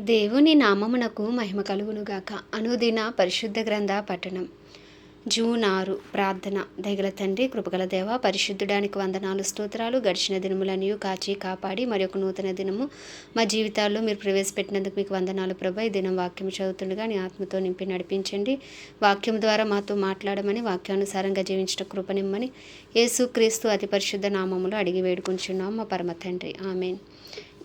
దేవుని నామమునకు మహిమ కలుగునుగాక. అనుదిన పరిశుద్ధ గ్రంథ పఠనం. జూన్ ఆరు ప్రార్థన. దయగల తండ్రి కృపగల దేవ పరిశుద్ధుడానికి వందనాలు స్తోత్రాలు గడిచిన దినములన్నీ కాచి కాపాడి మరి ఒక నూతన దినము మా జీవితాల్లో మీరు ప్రవేశపెట్టినందుకు మీకు వందనాలు ప్రభా. ఈ దినం వాక్యం చదువుతుండగా నీ ఆత్మతో నింపి నడిపించండి. వాక్యం ద్వారా మాతో మాట్లాడమని వాక్యానుసారంగా జీవించిన కృపనిమ్మని యేసుక్రీస్తు అతి పరిశుద్ధ నామములు అడిగి వేడుకుంటున్నాం మా పరమ తండ్రి. ఆమెన్.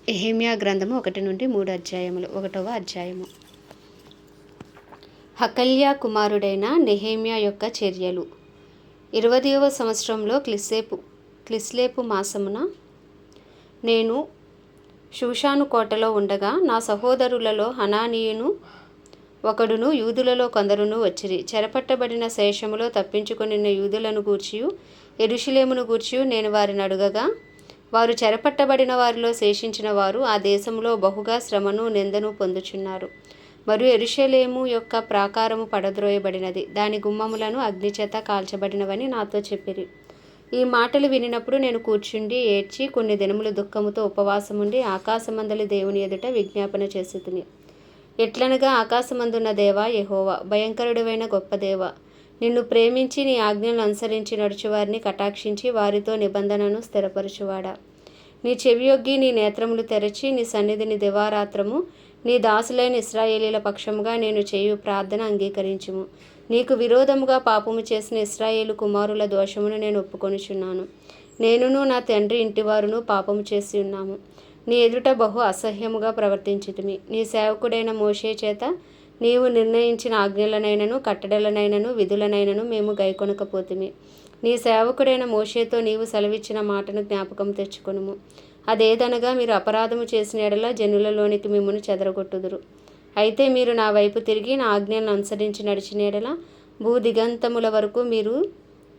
ఎహేమియా గ్రంథము ఒకటి నుండి మూడు అధ్యాయములు ఒకటవ అధ్యాయము. హకల్యా కుమారుడైన నెహేమియా యొక్క చర్యలు. ఇరవదవ సంవత్సరంలో క్లిస్లేపు క్లిస్లేపు మాసమున నేను షూషాను కోటలో ఉండగా నా సహోదరులలో హనానీయును ఒకడును యూదులలో కొందరును వచ్చిరి. చెరపట్టబడిన శేషములో తప్పించుకుని యూదులను గూర్చియు ఎరుషులేమును గూర్చియు నేను వారిని అడుగగా వారు చెరపట్టబడిన వారిలో శేషించిన వారు ఆ దేశంలో బహుగా శ్రమను నిందను పొందుచున్నారు. మరియు ఎరుషలేము యొక్క ప్రాకారము పడద్రోయబడినది. దాని గుమ్మములను అగ్నిచేత కాల్చబడినవని నాతో చెప్పిరి. ఈ మాటలు వినినప్పుడు నేను కూర్చుండి ఏడ్చి కొన్ని దినములు దుఃఖముతో ఉపవాసముండి ఆకాశమందలి దేవుని ఎదుట విజ్ఞాపన చేసి తిని ఎట్లనగా ఆకాశమందున్న దేవా యహోవా భయంకరుడువైన గొప్ప దేవ నిన్ను ప్రేమించి నీ ఆజ్ఞలను అనుసరించి నడుచువారిని కటాక్షించి వారితో నిబంధనను స్థిరపరచువాడా. నీ చెవియొగ్గి నీ నేత్రములు తెరచి నీ సన్నిధిని దివారాత్రము నీ దాసులైన ఇస్రాయేలీల పక్షముగా నేను చేయు ప్రార్థన అంగీకరించుము. నీకు విరోధముగా పాపము చేసిన ఇస్రాయేలు కుమారుల దోషమును నేను ఒప్పుకొనుచున్నాను. నేనును నా తండ్రి ఇంటివారును పాపము చేసి ఉన్నాము. నీ ఎదుట బహు అసహ్యముగా ప్రవర్తించితిమి నీ సేవకుడైన మోషే చేత నీవు నిర్ణయించిన ఆజ్ఞలనైనను కట్టడలనైనను విధులనైనను మేము గైకొనకపోతిమి. నీ సేవకుడైన మోషేతో నీవు సెలవిచ్చిన మాటను జ్ఞాపకం తెచ్చుకొనుము. అదేదనగా మీరు అపరాధము చేసిన ఎడల జనులలోనికి మిమ్మల్ని చెదరగొట్టుదురు. అయితే మీరు నా వైపు తిరిగి నా ఆజ్ఞలను అనుసరించి నడిచిన ఎడల భూ దిగంతముల వరకు మీరు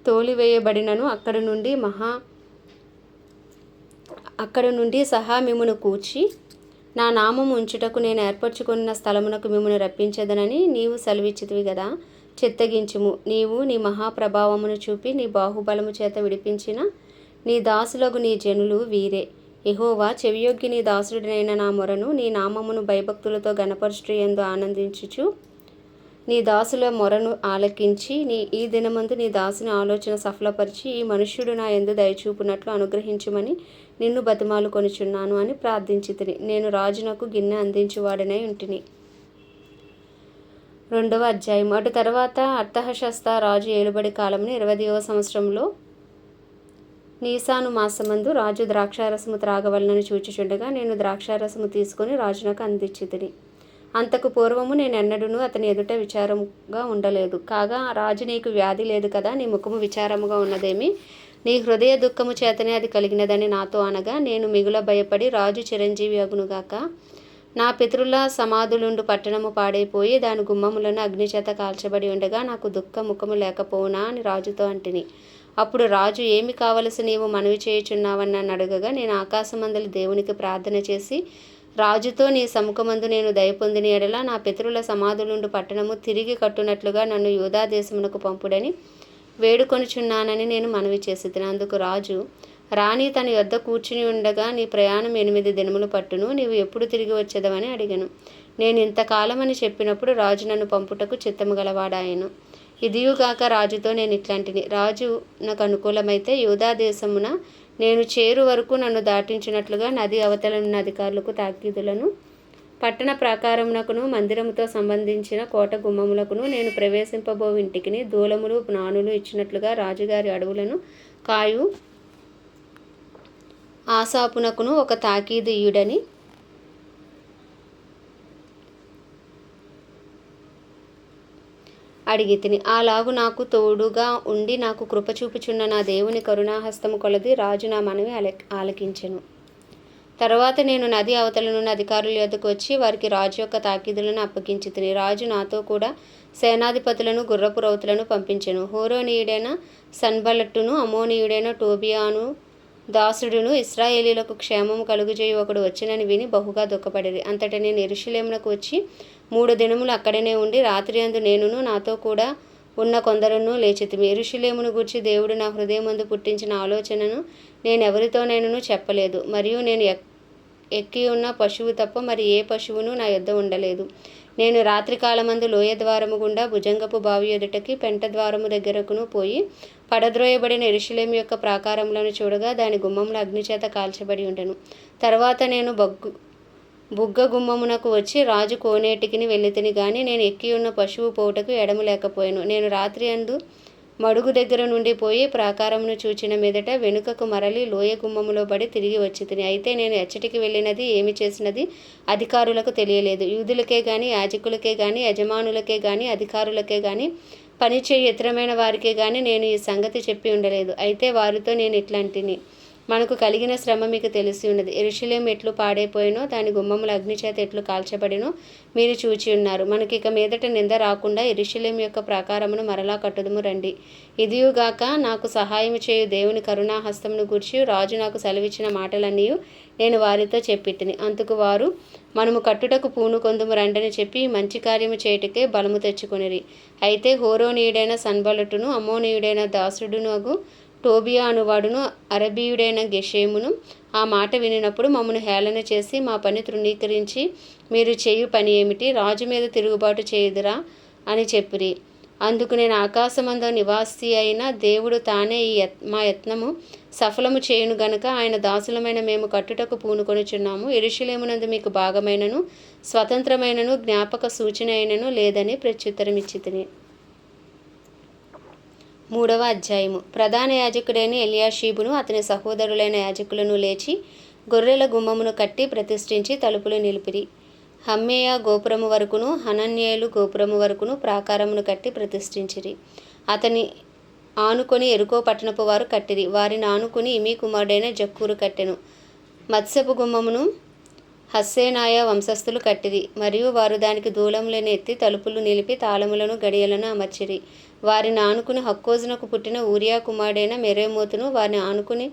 తోలివేయబడినను అక్కడి నుండి మహా అక్కడ నుండి సహా మిమ్మను కూర్చి నా నామం ఉంచుటకు నేను ఏర్పరచుకున్న స్థలమునకు మిమ్మల్ని రప్పించదనని నీవు సెలవిచ్చితివి కదా చిత్తగించుము. నీవు నీ మహాప్రభావమును చూపి నీ బాహుబలము చేత విడిపించిన నీ దాసులకు నీ జనులు వీరే. ఎహోవా చెవియొగ్గి నీ దాసుడినైన నా మొరను నీ నామమును భయభక్తులతో గణపరుచు ఎందు ఆనందించుచు నీ దాసుల మొరను ఆలకించి నీ ఈ దినమందు నీ దాసుని ఆలోచన సఫలపరిచి ఈ మనుష్యుడు నా ఎందు దయచూపునట్లు అనుగ్రహించుమని నిన్ను బతిమాలు కొనుచున్నాను అని ప్రార్థించితిని. నేను రాజునకు గిన్నె అందించువాడనై ఉంటిని. రెండవ అధ్యాయం. అటు తర్వాత అర్థహశస్త రాజు ఏలుబడి కాలమున ఇరవైవ సంవత్సరంలో నీసాను మాసమందు రాజు ద్రాక్షారసము త్రాగవలనని చూచుచుండగా నేను ద్రాక్షారసము తీసుకొని రాజునకు అందించితిని. అంతకు పూర్వము నేను ఎన్నడూను అతని ఎదుట విచారంగా ఉండలేదు. కాగా రాజు నీకు వ్యాధి లేదు కదా నీ ముఖము విచారముగా ఉన్నదేమి? నీ హృదయ దుఃఖము చేతనే అది కలిగినదని నాతో అనగా నేను మిగుల భయపడి రాజు చిరంజీవి అగునుగాక నా పితరుల సమాధులుండు పట్టణము పాడైపోయి దాని గుమ్మములను అగ్నిచేత కాల్చబడి ఉండగా నాకు దుఃఖ ముఖము లేకపోవునా అని రాజుతో అంటిని. అప్పుడు రాజు ఏమి కావలసి నీవు మనవి చేయుచున్నావని నన్ను అడగగా నేను ఆకాశమందలి దేవునికి ప్రార్థన చేసి రాజుతో నీ సముఖమందు నేను దయ పొందిన ఎడల నా పితరుల సమాధులుండు పట్టణము తిరిగి కట్టునట్లుగా నన్ను యూదా దేశమునకు పంపుడని వేడుకొనుచున్నానని నేను మనవి చేసి అందుకు రాజు రాణి తన యొద్ద కూర్చుని ఉండగా నీ ప్రయాణం ఎనిమిది దినములు పట్టును నీవు ఎప్పుడు తిరిగి వచ్చేదవని అడిగాను. నేను ఇంతకాలమని చెప్పినప్పుడు రాజు నన్ను పంపుటకు చిత్తము గలవాడాయను. ఇదియుగాక రాజుతో నేను ఇట్లాంటిని. రాజు నాకు అనుకూలమైతే యూదా దేశమున నేను చేరు వరకు నన్ను దాటించినట్లుగా నది అవతల ఉన్న అధికారులకు తాకీదులను. పట్టణ ప్రాకారమునకును మందిరముతో సంబంధించిన కోట గుమ్మములకును నేను ప్రవేశింపబో ఇంటికిని దూలములు నానులు ఇచ్చినట్లుగా రాజుగారి అడవులను కాయు ఆసాపునకును ఒక తాకీదు ఇయుడని అడిగి తిని అలాగు నాకు తోడుగా ఉండి నాకు కృపచూపుచున్న నా దేవుని కరుణాహస్తము కొలది రాజు నా మనవి అల ఆలకించెను. తర్వాత నేను నది అవతలనున్న అధికారుల యొద్దకు వచ్చి వారికి రాజు యొక్క తాకీదులను అప్పగించి తిని రాజు నాతో కూడా సేనాధిపతులను గుర్రపు రౌతులను పంపించెను. హోరోనీయుడైన సన్బలట్టును అమోనీయుడైన టోబియాను దాసుడును ఇస్రాయేలీలకు క్షేమము కలుగుజేయు ఒకడు వచ్చినని విని బహుగా దుఃఖపడేది అంతట నేను ఎరుషులేమునకు వచ్చి మూడు దినములు అక్కడనే ఉండి రాత్రి అందు నేనును నాతో కూడా ఉన్న కొందరును లేచితిమి ఎరుషులేమును గూర్చి దేవుడు నా హృదయమందు పుట్టించిన ఆలోచనను నేను ఎవరితోనైనను చెప్పలేదు. మరియు నేను ఎక్ ఎక్కి ఉన్న పశువు తప్ప మరి ఏ పశువును నా యొద్ద ఉండలేదు. నేను రాత్రికాలమందు లోయ ద్వారము గుండా భుజంగపు బావి ఎదుటకి పెంట ద్వారము దగ్గరకును పోయి పడద్రోయబడిన ఎరుషులేం యొక్క ప్రాకారములను చూడగా దాని గుమ్మములు అగ్నిచేత కాల్చబడి ఉండెను. తర్వాత నేను బగ్గు బుగ్గ గుమ్మమునకు వచ్చి రాజు కోనేటికిని వెళ్ళితిని గాని నేను ఎక్కి ఉన్న పశువు పోవుటకు ఎడము లేకపోయాను. నేను రాత్రి అందు మడుగు దగ్గర నుండి పోయి ప్రాకారమును చూచిన మీదట వెనుకకు మరలి లోయ గుమ్మములో పడి తిరిగి వచ్చి తిని అయితే నేను ఎచ్చటికి వెళ్ళినది ఏమి చేసినది అధికారులకు తెలియలేదు. యూదులకే కానీ యాజకులకే కానీ యజమానులకే కానీ అధికారులకే కానీ పనిచేయ ఇతరమైన వారికే కానీ నేను ఈ సంగతి చెప్పి ఉండలేదు. అయితే వారితో నేను ఇట్లాంటిని. మనకు కలిగిన శ్రమ మీకు తెలిసి ఉన్నది. ఎరుషులేం ఎట్లు పాడైపోయినో దాని గుమ్మముల అగ్నిచేత ఎట్లు కాల్చబడినో మీరు చూచి ఉన్నారు. మనకి ఇక మీదట నింద రాకుండా ఎరుషులేం యొక్క ప్రాకారమును మరలా కట్టుదుము రండి. ఇదియుగాక నాకు సహాయం చేయు దేవుని కరుణాహస్తమును గూర్చి రాజు నాకు సెలవిచ్చిన మాటలన్నీ నేను వారితో చెప్పిట్టిని అందుకు వారు మనము కట్టుటకు పూను కొందుము రండని చెప్పి మంచి కార్యము చేయుటకే బలము తెచ్చుకొనిరి. అయితే హోరోనీయుడైన సన్బలటును అమోనీయుడైన దాసుడునగు టోబియా అనువాడును అరబీయుడైన గెషేమును. ఆ మాట వినినప్పుడు మమ్మను హేళన చేసి మా పని తృణీకరించి మీరు చేయు పని ఏమిటి? రాజు మీద తిరుగుబాటు చేయుదురా అని చెప్పిరి. అందుకు నేను ఆకాశమందు నివాసి అయిన దేవుడు తానే ఈ యత్ మా యత్నము సఫలము చేయును గనుక ఆయన దాసులమైన మేము కట్టుటకు పూనుకొనుచున్నాము. ఎరుషులేమునందు మీకు భాగమైనను స్వతంత్రమైనను జ్ఞాపక సూచన అయినను లేదని ప్రత్యుత్తరం ఇచ్చితిని మూడవ అధ్యాయము. ప్రధాన యాజకుడైన ఎలియాషీబును అతని సహోదరులైన యాజకులను లేచి గొర్రెల గుమ్మమును కట్టి ప్రతిష్ఠించి తలుపులు నిలిపిరి. హమ్మేయ గోపురము వరకును హనన్యేలు గోపురము వరకును ప్రాకారమును కట్టి ప్రతిష్ఠించిరి. అతని ఆనుకొని ఎరుకో పట్టణపు వారు కట్టిరి. వారిని ఆనుకుని ఇమీ కుమారుడైన జక్కూరు కట్టెను. మత్స్యపు గుమ్మమును హస్సేనాయ వంశస్థులు కట్టిరి మరియు వారు దానికి దూలములను ఎత్తి తలుపులు నిలిపి తాళములను గడియలను అమర్చిరి. వారిని ఆనుకుని హక్కోజునకు పుట్టిన ఊరియా కుమారుడైన మెరేమోతును వారిని ఆనుకుని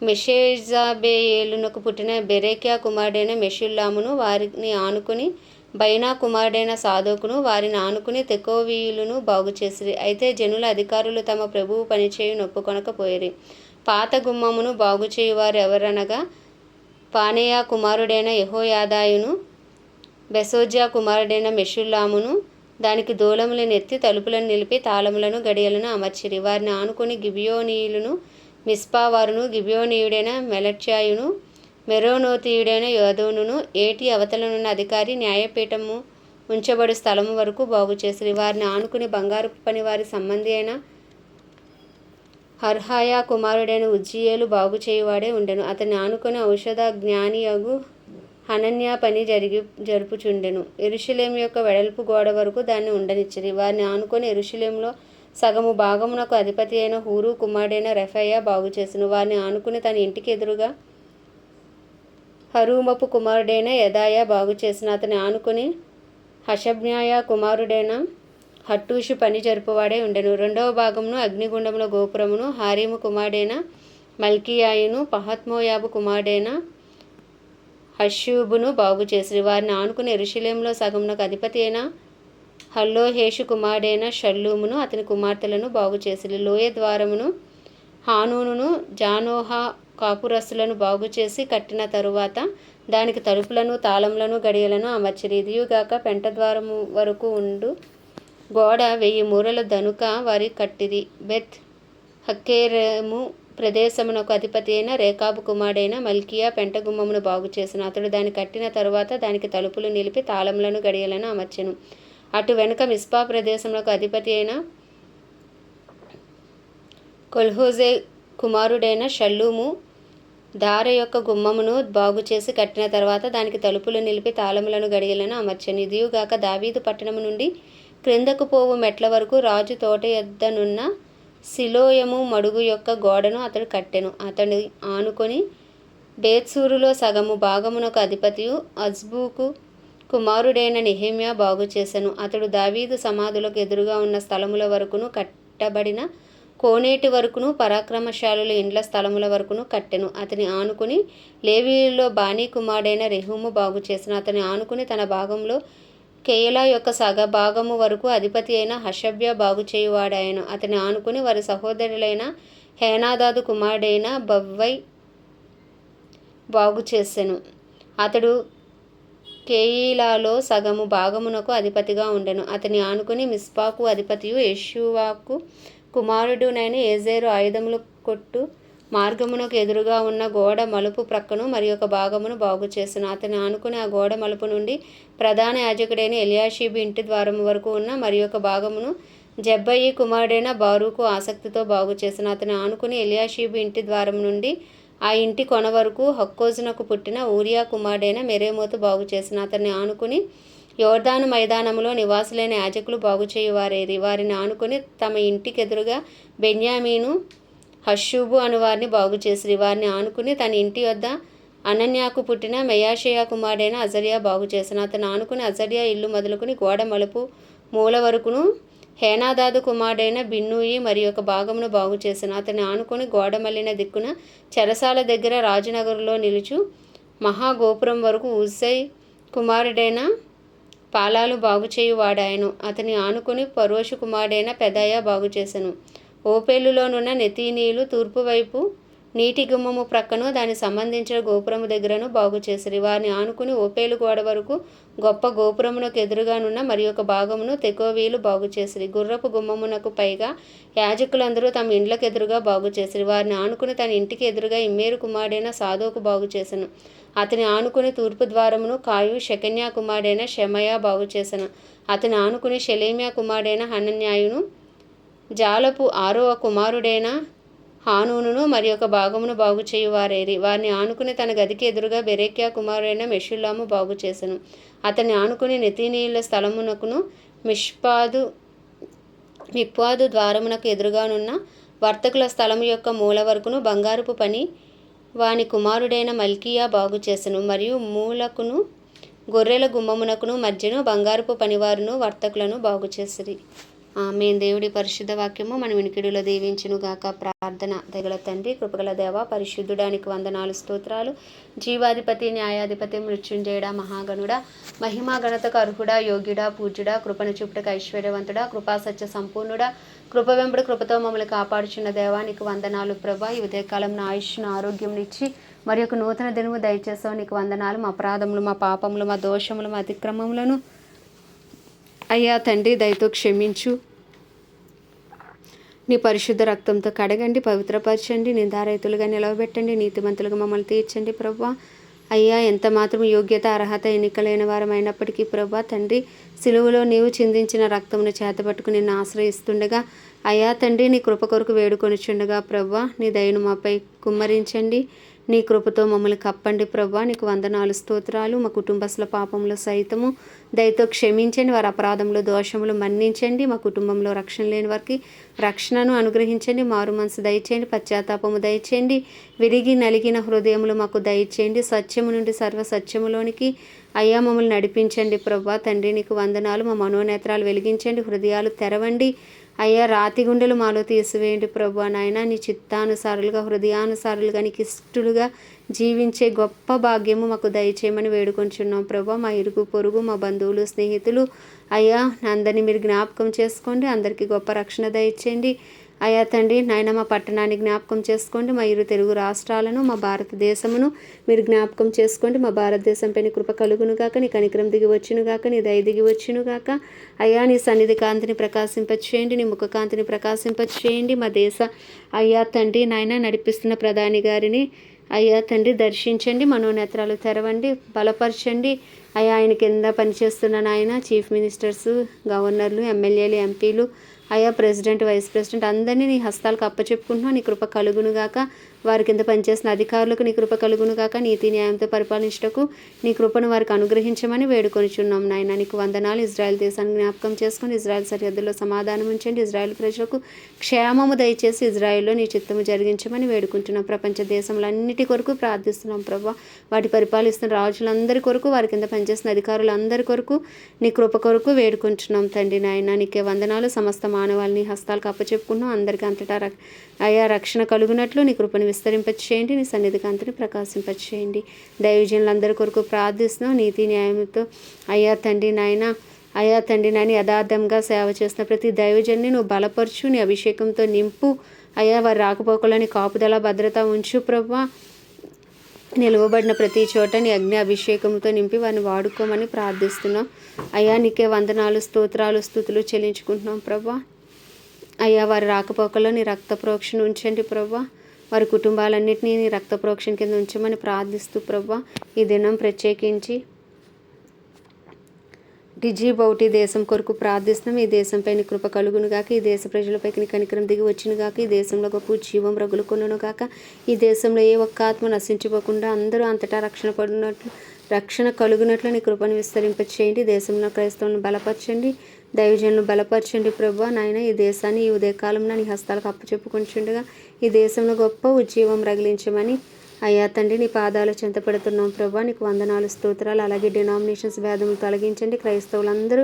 మెషేజాబేయేలునకు పుట్టిన బెరేక్యా కుమారుడైన మెషుల్లామును వారిని ఆనుకుని బైనా కుమారుడైన సాధోకును వారిని ఆనుకుని తెకోవీయులను బాగు చేసిరి అయితే జనుల అధికారులు తమ ప్రభువు పనిచేయు నొప్పుకొనకపోయిరి పాత గుమ్మమును బాగు చేయువారు ఎవరనగా పానేయా కుమారుడైన యహోయాదాయును బెసోజా కుమారుడైన మెషుల్లామును దానికి దూలములను ఎత్తి తలుపులను నిలిపి తాళములను గడియలను అమర్చిరి. వారిని ఆనుకొని గిబియోనీయులను మిస్పావారును గిబియోనీయుడైన మెలట్యాయును మెరోనోతీయుడైన యోధవును ఏటి అవతలనున్న అధికారి న్యాయపీఠము ఉంచబడు స్థలము వరకు బాగు చేసిరి వారిని ఆనుకుని బంగారు పని వారి సంబంధి అయిన హర్హాయా కుమారుడైన ఉజ్జియేలు బాగుచేయువాడే ఉండెను. అతని ఆనుకొని ఔషధ జ్ఞానియగు అనన్య పని జరిగి జరుపుచుండెను. ఎరుషులేం యొక్క వెడల్పు గోడ వరకు దాన్ని ఉండనిచ్చిరి వారిని ఆనుకొని ఎరుషులేంలో సగము భాగమునకు అధిపతి అయిన హూరు కుమారుడైన రెఫయ్య బాగు చేసిన వారిని ఆనుకుని తన ఇంటికి ఎదురుగా హరూమపు కుమారుడైన యదాయ బాగు చేసిన అతని ఆనుకుని హషబ్న్యాయ కుమారుడైన హట్టూషు పని జరుపువాడే ఉండెను. రెండవ భాగమును అగ్నిగుండముల గోపురమును హారీము కుమారుడైన మల్కియాయును పహత్మోయాబు కుమారుడైన హషూబును బాగు చేసిరి. వారిని ఆనుకుని ఎరుషులేంలో సగమునకు అధిపతి అయిన హల్లోహేషు కుమారుడైన షల్లూమును అతని కుమార్తెలను బాగు చేసిరి. లోయ ద్వారమును హానూనును జానోహా కాపురస్సులను బాగు చేసి కట్టిన తరువాత దానికి తలుపులను తాళములను గడియలను అమర్చిరి. ఇదియుగాక పెంట ద్వారము వరకు ఉండు గోడ వెయ్యి మూరల దనుక వారి కట్టిది. బెత్ హక్కేరము ప్రదేశమునకు అధిపతి అయిన రేకాబు కుమారుడైన మల్కియా పెంటగుమ్మమును బాగు చేసిన. అతడు దాన్ని కట్టిన తరువాత దానికి తలుపులు నిలిపి తాళములను గడియలను అమర్చెను. అటు వెనుక మిస్పా ప్రదేశమునకు అధిపతి అయిన కొల్హోజే కుమారుడైన షల్లూము దార యొక్క గుమ్మమును బాగు చేసి కట్టిన తర్వాత దానికి తలుపులు నిలిపి తాళములను గడియలను అమర్చెను. ఇదియుగాక దావీదు పట్టణము నుండి క్రిందకు పోవు మెట్ల వరకు రాజు తోట యొద్దనున్న శిలోయము మడుగు యొక్క గోడను అతడు కట్టెను. అతడు ఆనుకొని బేత్సూరులో సగము భాగమునకు అధిపతియు అజ్బూకు కుమారుడైన నిహేమ్యా బాగు చేశాను అతడు దావీదు సమాధులకు ఎదురుగా ఉన్న స్థలముల వరకును కట్టబడిన కోనేటి వరకును పరాక్రమశాలుల ఇండ్ల స్థలముల వరకును కట్టెను. అతని ఆనుకుని లేవీలో బాణీ కుమారుడైన రెహూము బాగు చేసిన. అతని ఆనుకుని తన భాగంలో కేయలా యొక్క సగ భాగము వరకు అధిపతి అయిన హషభ్య బాగు చేయువాడాయను అతని ఆనుకుని వారి సహోదరులైన హేనాదాదు కుమారుడైన బవ్వై బాగు చేసెను అతడు కేయిలాలో సగము భాగమునకు అధిపతిగా ఉండెను. అతని ఆనుకుని మిస్పాకు అధిపతియు యశువాకు కుమారుడునైన ఏజేరు ఆయుధములు కొట్టు మార్గమునకు ఎదురుగా ఉన్న గోడ మలుపు ప్రక్కను మరి ఒక భాగమును బాగు చేసిన అతను ఆనుకుని ఆ గోడ మలుపు నుండి ప్రధాన యాజకుడైన ఎలియాషీబు ఇంటి ద్వారం వరకు ఉన్న మరి ఒక భాగమును జబ్బయి కుమారుడైన బారూకు ఆసక్తితో బాగు చేసిన అతను ఆనుకుని ఎలియాషీబు ఇంటి ద్వారం నుండి ఆ ఇంటి కొన వరకు హక్కోజునకు పుట్టిన ఊరియా కుమారుడైన మెరేమోతు బాగు చేసిన అతన్ని ఆనుకుని యోర్దాను మైదానంలో నివాసులైన యాజకులు బాగు చేయువారేరి. వారిని ఆనుకుని తమ ఇంటికెదురుగా బెన్యామీను హషూబు అను వారిని బాగు చేసిరి. వారిని ఆనుకుని తన ఇంటి వద్ద అనన్యాకు పుట్టిన మెయాషయ కుమారుడైన అజరియా బాగు చేసిన. అతను ఆనుకుని అజరియా ఇల్లు మొదలుకుని గోడ మలుపు మూల వరకును హేనాదాదు కుమారుడైన బిన్నూయి మరి ఒక భాగమును బాగు చేసిన. అతని ఆనుకొని గోడ మల్లిన దిక్కున చెరసాల దగ్గర రాజనగర్లో నిలుచు మహాగోపురం వరకు ఉజ్జయ్ కుమారుడైన పాలాలు బాగు చేయువాడాయను. అతని ఆనుకుని పరోషు కుమారుడైన పెదయ్య బాగు చేశాను ఓపేలులోనున్న నెతీనీలు తూర్పు వైపు నీటి గుమ్మము ప్రక్కను దానికి సంబంధించిన గోపురము దగ్గరను బాగు చేసిరి. వారిని ఆనుకుని ఓపేలు గోడ వరకు గొప్ప గోపురమునకు ఎదురుగానున్న మరి ఒక భాగమును తెకోవీలు బాగు చేసిరి. గుర్రపు గుమ్మమునకు పైగా యాజకులందరూ తమ ఇండ్లకు ఎదురుగా బాగు చేసిరి. వారిని ఆనుకుని తన ఇంటికి ఎదురుగా ఇమ్మేరు కుమారుడైన సాధోకు బాగు చేసను. అతని ఆనుకుని తూర్పు ద్వారమును కాయు శకన్యా కుమారుడైన షమయా బాగు చేసను. అతని ఆనుకుని షెలేమియా కుమారుడైన హనన్యాయును జాలపు ఆరవ కుమారుడైన హానూనును మరి ఒక భాగమును బాగు చేయువారేరి. వారిని ఆనుకుని తన గదికి ఎదురుగా బెరేక్యా కుమారుడైన మెషుల్లాము బాగు చేసెను. అతన్ని ఆనుకుని నెతీనీయుల స్థలమునకును మిష్పాదు మిప్పాదు ద్వారమునకు ఎదురుగానున్న వర్తకుల స్థలము యొక్క మూల వరకును బంగారుపు పని వాని కుమారుడైన మల్కియా బాగు చేసెను. మరియు మూలకును గొర్రెల గుమ్మమునకును మధ్యను బంగారుపు పనివారును వర్తకులను బాగు చేసిరి. మేము దేవుడి పరిశుద్ధ వాక్యము మన వినికిడిలో దీవించును గాక ప్రార్థన దగల తండ్రి కృపగల దేవ పరిశుద్ధుడానికి వందనాలు స్తోత్రాలు. జీవాధిపతి న్యాయాధిపతి మృత్యుంజయుడా మహాగణుడా మహిమా గణతకు అర్హుడా యోగ్యుడా పూజ్యుడా కృపను చూపుటకు ఐశ్వర్యవంతుడా కృపా సత్య సంపూర్ణుడా. కృప వెంబడి కృపతో మమ్మల్ని కాపాడుచున్న దేవానికి వందనాలు ప్రభా. ఈ ఉదయకాలం నా ఆయుష్ను ఆరోగ్యం ఇచ్చి మరి ఒక నూతన దినము దయచేసావు. నీకు వందనాలు మా అపరాధములు మా పాపములు మా దోషములు మా అతిక్రమములను అయ్యా తండ్రి దయతో క్షమించు. నీ పరిశుద్ధ రక్తంతో కడగండి పవిత్రపరచండి నిందారైతులుగా నిలవబెట్టండి నీతిమంతులుగా మమ్మల్ని తీర్చండి ప్రభా. అయ్యా ఎంత మాత్రం యోగ్యత అర్హత ఎన్నికలైన వారమైనప్పటికీ ప్రభా తండ్రి సిలువలో నీవు చిందించిన రక్తమును చేతపట్టుకుని నిన్ను ఆశ్రయిస్తుండగా అయ్యా తండ్రి నీ కృప కొరకు వేడుకొనిచుండగా ప్రభా నీ దయను మాపై కుమ్మరించండి. నీ కృపతో మమ్మల్ని కప్పండి ప్రభా. నీకు వందనాలు స్తోత్రాలు. మా కుటుంబస్తుల పాపంలో సైతము. దయతో క్షమించండి. వారి అపరాధంలో దోషములు మన్నించండి. మా కుటుంబంలో రక్షణ లేని వారికి రక్షణను అనుగ్రహించండి. మారు మనసు దయచేయండి. పశ్చాత్తాపము దయచేయండి. విరిగి నలిగిన హృదయములు మాకు దయచేయండి. సత్యము నుండి సర్వ సత్యములోనికి అయ్యా మమ్మల్ని నడిపించండి ప్రభా. తండ్రి నీకు వందనాలు. మా మనోనేత్రాలు వెలిగించండి. హృదయాలు తెరవండి. అయ్యా రాతి గుండెలు మాలో తీసివేయండి ప్రభు. నాయన నీ చిత్తానుసారులుగా హృదయానుసారులుగా నీకు ఇష్టలుగా జీవించే గొప్ప భాగ్యము మాకు దయచేయమని వేడుకొంచున్నాం ప్రభు. మా ఇరుగు పొరుగు మా బంధువులు స్నేహితులు అయ్యా అందరినీ మీరు జ్ఞాపకం చేసుకోండి. అందరికీ గొప్ప రక్షణ దయచేయండి. అయ్యా తండ్రి నాయన మా పట్టణాన్ని జ్ఞాపకం చేసుకోండి. మా ఇరు తెలుగు రాష్ట్రాలను మా భారతదేశమును మీరు జ్ఞాపకం చేసుకోండి. మా భారతదేశం పైన కృప కలుగును గాక నీ కనికరం దిగి వచ్చును గాక నీ దయ దిగి వచ్చును గాక. అయ్యా నీ సన్నిధి కాంతిని ప్రకాశింపచేయండి నీ ముఖ కాంతిని ప్రకాశింపచేయండి. మా దేశ అయ్యా తండ్రి నాయన నడిపిస్తున్న ప్రధాని గారిని అయ్యా తండ్రి దర్శించండి మనోనేత్రాలు తెరవండి బలపరచండి. అయ్యా ఆయన కింద పనిచేస్తున్న నాయన చీఫ్ మినిస్టర్స్ గవర్నర్లు ఎమ్మెల్యేలు ఎంపీలు అయ్యా ప్రెసిడెంట్ వైస్ ప్రెసిడెంట్ అందరినీ నీ హస్తాలకు అప్పచెప్పుకుంటున్నావు. నీ కృప కలుగునుగాక. వారి కింద పనిచేసిన అధికారులకు నీ కృప కలుగును కాక నీతి న్యాయంతో పరిపాలించటకు నీ కృపను వారికి అనుగ్రహించమని వేడుకొనిచున్నాం నాయన. నీకు వందనాలు. ఇజ్రాయెల్ దేశాన్ని జ్ఞాపకం చేసుకుని ఇజ్రాయెల్ సరిహద్దుల్లో సమాధానం ఉంచండి. ఇజ్రాయెల్ ప్రజలకు క్షేమము దయచేసి ఇజ్రాయెల్లో నీ చిత్తము జరిగించమని వేడుకుంటున్నాం. ప్రపంచ దేశములన్నిటి కొరకు ప్రార్థిస్తున్నాం ప్రభా. వాటి పరిపాలిస్తున్న రాజులందరి కొరకు వారి కింద పనిచేసిన అధికారులందరి కొరకు నీ కృప కొరకు వేడుకుంటున్నాం తండ్రి నాయన. నీకే వందనాలు. సమస్త మానవాళ్ళని హస్తాలకు అప్పచెప్పుకున్నాం. అందరికీ అంతటా అయా రక్షణ కలుగునట్లు నీ కృపను విస్తరింపచేయండి. నీ సన్నిధి కాంతిని ప్రకాశింపచేయండి. దైవజనులందరి కొరకు ప్రార్థిస్తున్నాం. నీతి న్యాయంతో అయ్యా తండ్రి నాయన అయ్యా తండ్రి నాయన యథార్థంగా సేవ చేస్తున్న ప్రతి దైవజన్ని నువ్వు బలపరచు నీ అభిషేకంతో నింపు. అయ్యా వారి రాకపోకలని కాపుదల భద్రత ఉంచు ప్రభా. నిలువబడిన ప్రతి చోట నీ అగ్ని అభిషేకంతో నింపి వారిని వాడుకోమని ప్రార్థిస్తున్నాం. అయ్యా నీకే వందనాలు స్తోత్రాలు స్థుతులు చెల్లించుకుంటున్నాం ప్రభా. అయ్యా వారి రాకపోకలో నీ రక్త ప్రోక్షణ ఉంచండి ప్రభా. వారి కుటుంబాలన్నింటినీ నీ రక్త ప్రోక్షణ కింద ఉంచమని ప్రార్థిస్తూ ప్రభా ఈ దినం ప్రత్యేకించి డిజీ బౌటి దేశం కొరకు ప్రార్థిస్తున్నాం. ఈ దేశంపై నీ కృప కలుగును గాక. ఈ దేశ ప్రజలపైకి నీ కనికరం దిగి వచ్చిన గాక. ఈ దేశంలో గొప్ప జీవం రగులుకొనును గాక. ఈ దేశంలో ఏ ఒక్క ఆత్మ నశించిపోకుండా అందరూ అంతటా రక్షణ పడినట్లు రక్షణ కలుగునట్లు నీ కృపను విస్తరింపచేయండి. దేశంలో క్రైస్తవులను బలపరచండి. దైవజనులు బలపరచండి ప్రభు. నాయన ఈ దేశాన్ని ఈ ఉదయకాలంలో నీ హస్తాలకు అప్పచెప్పుకుంటుండగా ఈ దేశంలో గొప్ప ఉజ్జీవం రగిలించమని అయ్యా తండ్రి నీ పాదాలు చింతపడుతున్నాం ప్రభా. నీకు వందనాలు స్తోత్రాలు అలాగే డినామినేషన్స్ భేదములు తొలగించండి. క్రైస్తవులందరూ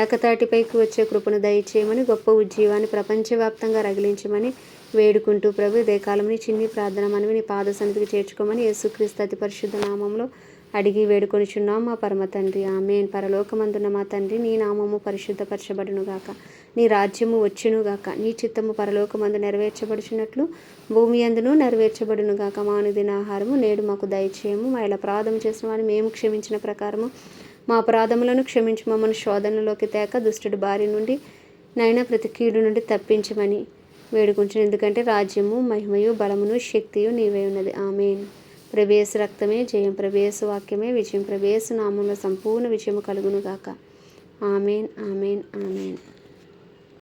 ఏకతాటిపైకి వచ్చే కృపను దయచేయమని గొప్ప ఉజ్జీవాన్ని ప్రపంచవ్యాప్తంగా రగిలించమని వేడుకుంటూ ప్రభు ఇదే కాలంని చిన్ని ప్రార్థన మనవి నీ పాద సన్నిధికి చేర్చుకోమని యేసుక్రీస్తు అతి పరిశుద్ధ నామంలో అడిగి వేడుకొనిచున్నాం మా పరమ తండ్రి ఆమెన్. పరలోకమందున మా తండ్రి నీ నామము పరిశుద్ధపరచబడునుగాక. నీ రాజ్యము వచ్చునుగాక. నీ చిత్తము పరలోకమందు నెరవేర్చబడుచున్నట్లు భూమి అందును నెరవేర్చబడును గాక మానుదిన ఆహారము నేడు మాకు దయచేయము. మా ఇలా అపరాధం చేసిన వారిని మేము క్షమించిన ప్రకారము మా అపరాధములను క్షమించి మమ్మల్ని శోధనలోకి తేక దుష్టుడి బారి నుండి నైనా ప్రతి కీడు నుండి తప్పించమని వేడుకుంటున్నాను ఎందుకంటే రాజ్యము మహిమయు బలమును శక్తియు నీవే ఉన్నది. ఆమెన్. ప్రవేశ రక్తమే జయం ప్రవేశ వాక్యమే విజయం ప్రవేశ నామంలో సంపూర్ణ విజయము కలుగును గాక ఆమెన్ ఆమెన్ ఆమెన్.